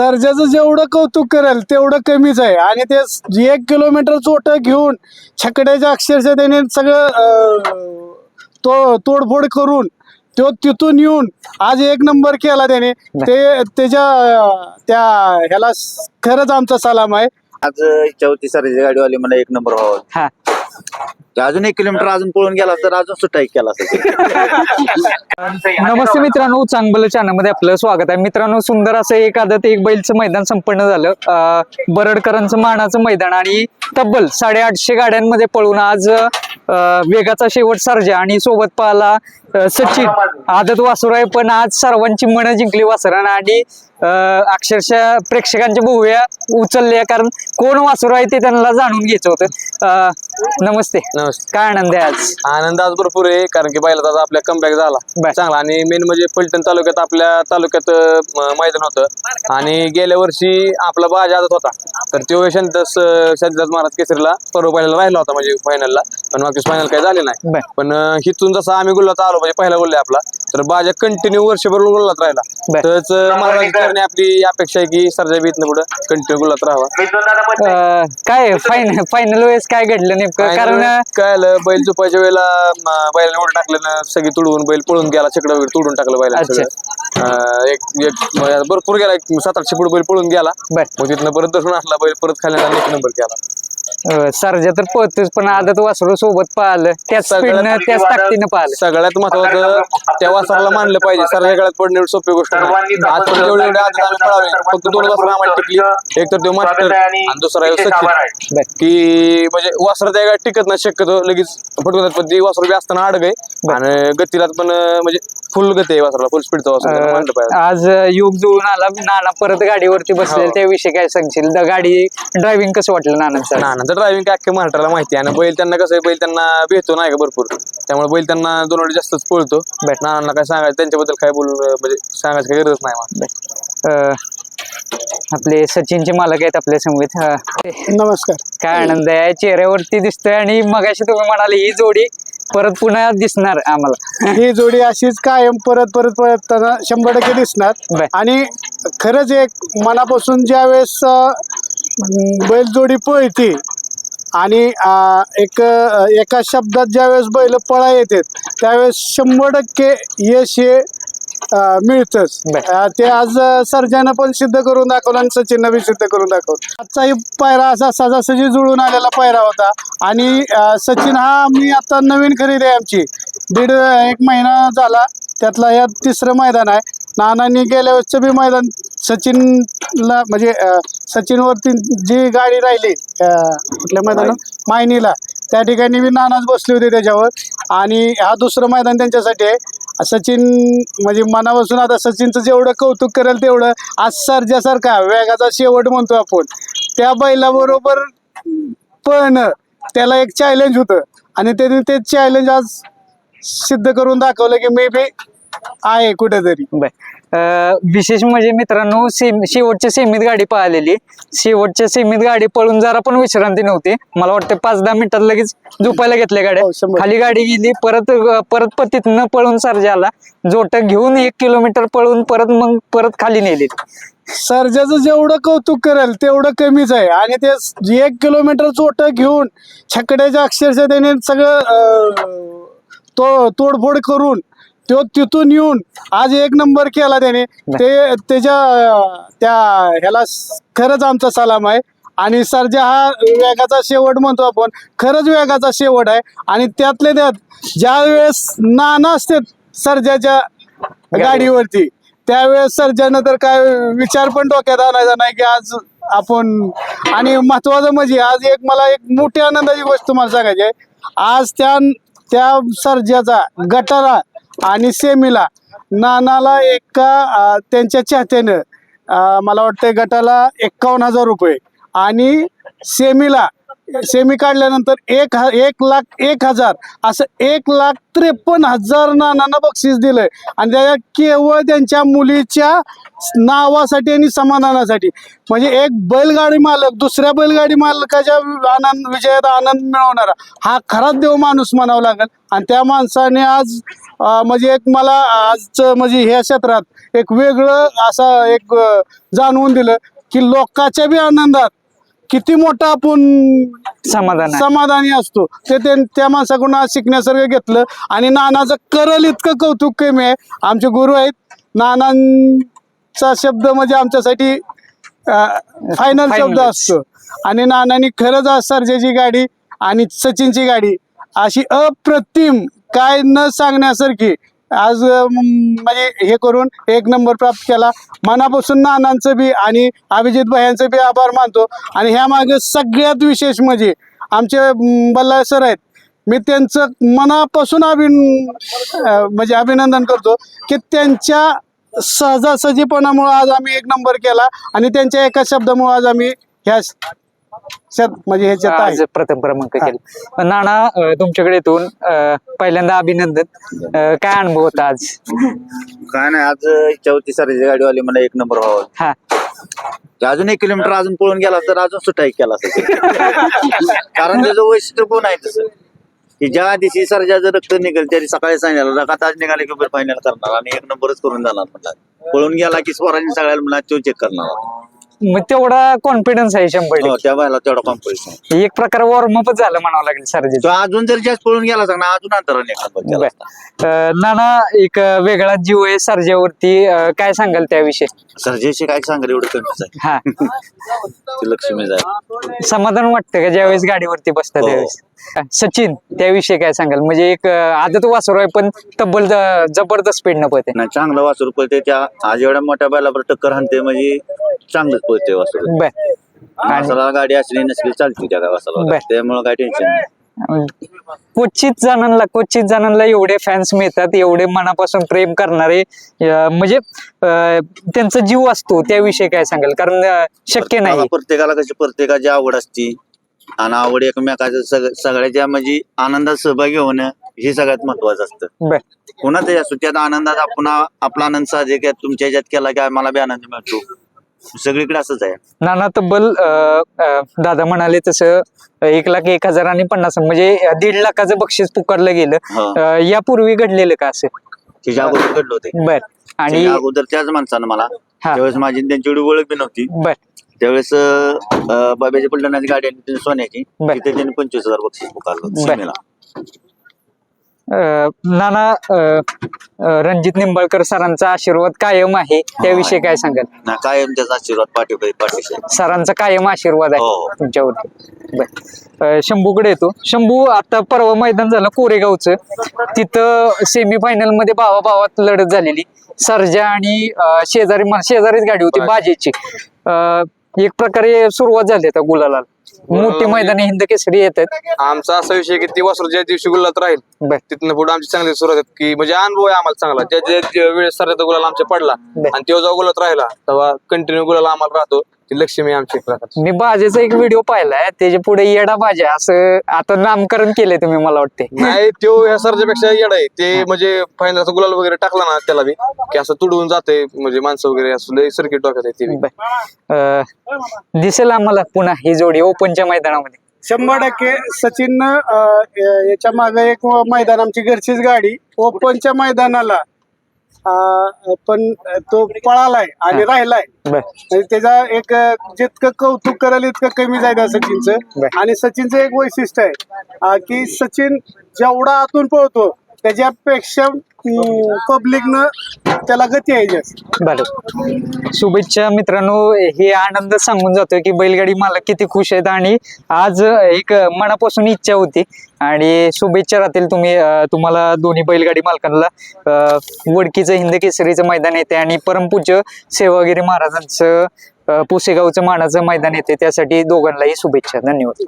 सर्जाचं जेवढं कौतुक करेल तेवढं कमीच आहे. आणि ते स- एक किलोमीटर चोट घेऊन छकड्याच्या अक्षरशः त्याने सगळं अं, तो तोडफोड करून तो तिथून येऊन आज एक नंबर केला त्याने. ते त्याच्या अं, त्या ह्याला स- खरंच आमचा सलाम आहे. आज इच्छा होती सरांची गाडीवाली मला एक नंबर व्हावा. हा. अजून एक किलोमीटर अजून पळून गेला तर अजून सुट्टा एक केला नमस्ते मित्रांनो चांगलं चॅनलमध्ये आपलं स्वागत आहे. मित्रांनो सुंदर असं एक आदत एक बैलचं मैदान संपन्न झालं. बरडकरांचं मानाचं मैदान आणि तब्बल साडेआठशे गाड्यांमध्ये पळून आज वेगाचा शेवट सर्जा आणि सोबत पाहला सचिन. आदत वासुर आहे पण आज सर्वांची मनं जिंकली वासरानं आणि अक्षरशः प्रेक्षकांच्या भुवया उचलल्या कारण कोण वासुर आहे ते त्यांना जाणून घ्यायचं होतं. नमस्ते. नमस्ते. काय आनंद आहे आज? आनंद आज भरपूर आहे कारण की बैलाचा आज आपल्या कमबॅक झाला. बर. चांगला. आणि मेन म्हणजे फलटण तालुक्यात आपल्या तालुक्यात अं, म- मैदान होतं. आणि गेल्या वर्षी आपला बाज आदत होता. तर तो शांत सिद्धार्थ महाराज केसरीला परवा पहिल्याला राहिला होता म्हणजे फायनलला पण मागच्या फायनल काही झाले नाही. बर. पण अं, हिथून जसा आम्ही गुल्लात आलो म्हणजे पहिला गुल्ला आपला. तर बाजा कंटिन्यू वर्षभर गुल्लात राहिला बर. तरच महाराज करणे आपली अपेक्षा आहे की सरजा बीतनं पुढे कंटिन्यू गुल्लात राहावा. अं, काय फायनल फायनल वेळेस काय घडलं नेमकं? कारण काय आलं? बैल झोपायच्या वेळेला म, बैलाने उडून टाकलं ना सगळी तुडवून बैल पळून गेला छकडं वगैरे तुडून टाकलं बैला अच्छा. एक एक भरपूर गेला एक सात आठशे फूट बैल पळून गेला. बर. मग तिथनं परत धरून आणला बैल परत खाली आणला, एक नंबर केला. अं, सर्जा तर पळतोच पण आदत वासरू सोबत पाहिलं त्याच स्पीडनं त्याच ताकदीनं पाहिलं सगळ्यात महत्वाचं त्या वासराला मानलं पाहिजे. सगळ्या गळ्यात पडणे सोपी गोष्ट एवढे आम्ही पळावे. फक्त दोन वासर आम्हाला टिकली. एक तर तो मास्टर आणि दुसरा सचिन. की म्हणजे वासर त्या गाडीत टिकत नाही शक्यतो लगेच फटकतात पण ती वासर बी असताना आडग आहे. आणि गतीला पण म्हणजे फुल गती आहे वासराला. फुल स्पीडचा वासर त्याला मानलं पाहिजे. आज युग जुळून आला. नाना परत गाडीवरती बसले हो. त्याविषयी काय सांगशील? द गाडी ड्रायव्हिंग कसं वाटलं नानांचं नानांचं ड्रायव्हिंग काय अख्ख्या महाराष्ट्राला माहिती आहे. आणि बैल त्यांना कसं आहे बैल त्यांना भेटतो नाही का भरपूर. त्यामुळे बैल त्यांना दोन वेळी जास्तच पळतो. नानांना काय सांगायचं त्यांच्याबद्दल काय बोलून म्हणजे सांगायची काही गरज नाही मला. अं, आपले सचिनचे मालक आहेत आपल्या समवेत अं, नमस्कार. काय आनंद आहे? चेहऱ्यावरती दिसतोय आणि मगाशी तुम्ही म्हणाले ही जोडी परत पुन्हा दिसणार आम्हाला. ही जोडी अशीच कायम परत परत परत शंभर टक्के दिसणार. आणि खरंच एक मनापासून ज्या वेळेस बैल जोडी पळते आणि एक एका शब्दात ज्या वेळेस बैल पळा येते त्यावेळेस शंभर टक्के यश हे मिळतंच. ते आज सर्जानं पण सिद्ध करून दाखवलं आणि सचिननं बी सिद्ध करून दाखवलं. आजचाही पायरा असा सहजासहजी जुळून आलेला पायरा होता आणि सचिन हा मी आता नवीन खरेदी आहे आमची. दीड एक महिना झाला त्यातला या तिसरं मैदान आहे. नानांनी गेल्या वेळेसचं बी मैदान सचिनला म्हणजे सचिनवरती जी गाडी राहिली कुठल्या मैदानात? मायनीला. त्या ठिकाणी बी नानाच बसले होते त्याच्यावर. आणि हा दुसरं मैदान त्यांच्यासाठी आहे. सचिन म्हणजे मनापासून आता सचिनचं जेवढं कौतुक करेल तेवढं आज सर्जासारखा वेगाचा शेवट म्हणतो आपण. त्या बैलाबरोबर पळणं त्याला एक चॅलेंज होतं. आणि त्याने ते चॅलेंज आज सिद्ध करून दाखवलं की मी बी आहे कुठेतरी. विशेष म्हणजे मित्रांनो सेम शेवटच्या सेमीत गाडी पळालेली शेवटच्या सेमीत गाडी पळून जरा पण विश्रांती नव्हती. मला वाटतं पाच दहा मिनिटात लगेच झोपायला घेतल्या गाड्या. हो. खाली गाडी गेली परत परत पतीत न पळून सरजा आला. जोट घेऊन एक किलोमीटर पळून परत मग परत खाली नेली सर्जाचं जेवढं कौतुक करेल तेवढं कमीच आहे. आणि ते एक किलोमीटर चोट घेऊन छकड्याच्या अक्षरशः त्याने सगळं तो तोडफोड करून तो तिथून येऊन आज एक नंबर केला त्याने. ते त्याच्या त्या ह्याला खरंच आमचा सलाम आहे. आणि सर्जा हा वेगाचा शेवट म्हणतो आपण. खरंच वेगाचा शेवट आहे. आणि त्यातले त्यात ज्या वेळेस नाना असतात सर्जाच्या गाडीवरती त्यावेळेस सर्जानं तर काय विचार पण डोक्यात आणायचा नाही की आज आपण आणि महत्वाचं म्हणजे आज एक मला एक मोठी आनंदाची गोष्ट तुम्हाला सांगायची आहे. आज त्या त्या सर्जाचा गटारा आणि सेमीला नानाला एका त्यांच्या चाहत्यानं मला वाटतं गटाला एक्कावन्न हजार रुपये. आणि सेमीला सेमी काढल्यानंतर एक ह एक लाख एक हजार असं एक लाख त्रेपन्न हजार नानांना बक्षीस दिलंय. आणि त्या केवळ त्यांच्या मुलीच्या नावासाठी आणि समाधानासाठी. म्हणजे एक बैलगाडी मालक दुसऱ्या बैलगाडी मालकाच्या आनंद विजयात आनंद मिळवणारा हा खराच देव माणूस म्हणावा लागेल. आणि त्या माणसाने आज म्हणजे एक मला आजचं म्हणजे ह्या क्षेत्रात एक वेगळं असा एक जाणवून दिलं की लोकांच्या बी आनंदात किती मोठा आपण समाधान आहे. समाधानी असतो ते ते- त्या माणसाकडून आज शिकण्यासारखं घेतलं आणि नानाचं करल इतकं कौतुक कमी आहे आमचे गुरु आहेत नानांचा शब्द म्हणजे आमच्यासाठी फायनल शब्द. असतो आणि नानांनी खरंच आज सर्जेची गाडी आणि सचिनची गाडी अशी अप्रतिम काय न सांगण्यासारखी आज म्हणजे हे करून एक नंबर प्राप्त केला. मनापासून नानांचं बी आणि अभिजित भायांचं बी आभार मानतो. आणि ह्या मागे सगळ्यात विशेष म्हणजे आमचे म, बल्लाळ सर आहेत. मी त्यांचं मनापासून अभिन म्हणजे अभिनंदन करतो की त्यांच्या सहजासहजीपणामुळं आज आम्ही एक नंबर केला आणि त्यांच्या एका शब्दामुळं आज आम्ही ह्या शत- म्हणजे ह्याच्यात आहे आज प्रथम क्रमांक केला. नाना अं, तुमच्याकडे येतून अं, पहिल्यांदा अभिनंदन. अं, काय अनुभव होता आज? काय नाही आज होती सरची गाडीवाली मला एक नंबर व्हावं. हा. अजून एक किलोमीटर अजून पळून गेला तर अजून एक केला असेल. कारण त्याचं वैशिष्ट्य कोण आहे तसं? की ज्या दिवशी सर्जाचं रक्त निघेल त्या दिवशी सकाळी सांगितलं रकात आज निघाले की फायनल करणार. आणि एक नंबरच करून जाणार म्हटलं. पळून गेला की स्वरांनी सगळ्याला म्हणला तो चेक करणार. मग तेवढा कॉन्फिडन्स आहे शंभर हो त्या बायला तेवढा कॉम्पिटिशन टक्के. एक प्रकार वॉर्मअपच झालं म्हणावं लागेल सरजी तो अजून जर जास्त पळून गेला असता ना अजून अंतराने नंबर केला असता. नाना एक अं, वेगळा जीव आहे सर्जेवरती. अं, काय सांगाल त्याविषयी? सर्जेशी काय सांगाल एवढं कमीच आहे हा. ते लक्ष्मी जाय समाधान वाटतं का ज्यावेळेस गाडीवरती बसतात हो. त्यावेळेस? सचिन त्याविषयी काय सांगाल? म्हणजे एक अं, आदत वासरू आहे पण तब्बल ज- जबरदस्त स्पीड न पळते. नाही चांगलं वासरू पळते. त्या आज एवढ्या मोठ्या बैलावर टक्कर हाणते. म्हणजे चांगलंच पळते वासरू. बर. आणि गाडी असली नसली चालते त्या बर. त्यामुळे काय टेन्शन नाही. क्वचित जणांना क्वचित जणांना एवढे फॅन्स मिळतात एवढे मनापासून प्रेम करणारे अं, म्हणजे अं, त्यांचा जीव असतो त्याविषयी काय सांगाल? कारण अं, शक्य नाही. प्रत्येकाला कशी प्रत्येकाची आवड असती. आणि आवड एकमेकाचं सग- सगळ्याच्या म्हणजे आनंदात सहभागी होणं हे सगळ्यात महत्वाचं असतं. बर. कोणातही असतो त्यात आनंदात आपण आपला आनंद साधे की तुमच्या ह्याच्यात केला की मला बी आनंद मिळतो. सगळीकडे असंच आहे. नाना तब्बल दादा म्हणाले तसं एक लाख एक हजार आणि पन्नास म्हणजे दीड लाखाचं बक्षीस पुकारलं गेलं. यापूर्वी घडलेलं का असं? तिच्या अगोदर घडलं होते. बर. आणि अगोदर त्याच माणसानं मला. त्यावेळेस माझी त्यांची एवढी ओळख बी नव्हती. बर. त्यावेळेस बाब्याची पलटणाची गाडी आणि सोन्याची. तिथे त्यांनी पंचवीस हजार बक्षीस पुकारलं नाना रणजित निंबाळकर सरांचा आशीर्वाद कायम आहे त्याविषयी काय सांगाल? ना कायम त्याचा आशीर्वाद पाठीशी आहे. सरांचा कायम आशीर्वाद आहे हो. तुमच्यावरती. बर. अं, शंभूकडे येतो. शंभू आता परवा मैदान झालं कोरेगावचं. तिथं सेमी फायनलमध्ये भावा भावात लढत झालेली. सर्जा आणि अं, शेजारी शेजारीच गाडी होती बाजेची. अं, एक प्रकारे सुरुवात झाली आता गुलाला मोठी मैदानी हिंद केसरी येतात. आमचा असा विषय की ती वासरू ज्या दिवशी गुलात राहील बर. तिथनं पुढे आमची चांगली सुरुवात आहे की म्हणजे अनुभव आहे आम्हाला चांगला. ज्या ज्या- ज्या वेळेस सराचा गुलाल आमच्या पडला बर. आणि तेव्हा जेव्हा गुलात राहिला तेव्हा कंटिन्यू गुलाल आम्हाला राहतो. ती लक्ष्मी आमची एक प्रकारची. मी बाजेचा एक व्हिडिओ पाहिलाय त्याच्या पुढे येडा बाजा असं आता नामकरण केलंय तुम्ही मला वाटते नाही तो ह्या सरच्यापेक्षा येड आहे. ते म्हणजे फायनलचा गुलाल वगैरे टाकला ना त्याला बी की असं तुडवून जाते म्हणजे माणसं वगैरे असं सर्किट डोक्यात आहे ते बी. बर. अं, दिसेल आम्हाला पुन्हा ही जोडी. ओपनच्या मैदानामध्ये? शंभर टक्के सचिन याच्या मागे एक मैदान आमची घरचीच गाडी ओपनच्या मैदानाला. अं, पण तो पळालाय आणि राहिलाय. बर. म्हणजे त्याचा एक अं, जितकं कौतुक करायला इतकं कमी जायचं सचिनचं. बर. आणि सचिनचं एक वैशिष्ट्य आहे अं, की सचिन जेवढा आतून पळतो त्याच्यापेक्षा पब्लिकनं त्याला गती आहे जास्त. बरं. शुभेच्छा मित्रांनो हे आनंद सांगून जातोय की बैलगाडी मालक किती खुश आहेत आणि आज एक मनापासून इच्छा होती. आणि शुभेच्छा राहतील तुम्ही तुम्हाला दोन्ही बैलगाडी मालकांना. वडकीचं हिंद केसरीचं मैदान येते आणि परमपूज्य सेवागिरी महाराजांचं पुसेगावचं मानाचं मैदान येते. त्यासाठी दोघांनाही शुभेच्छा. धन्यवाद.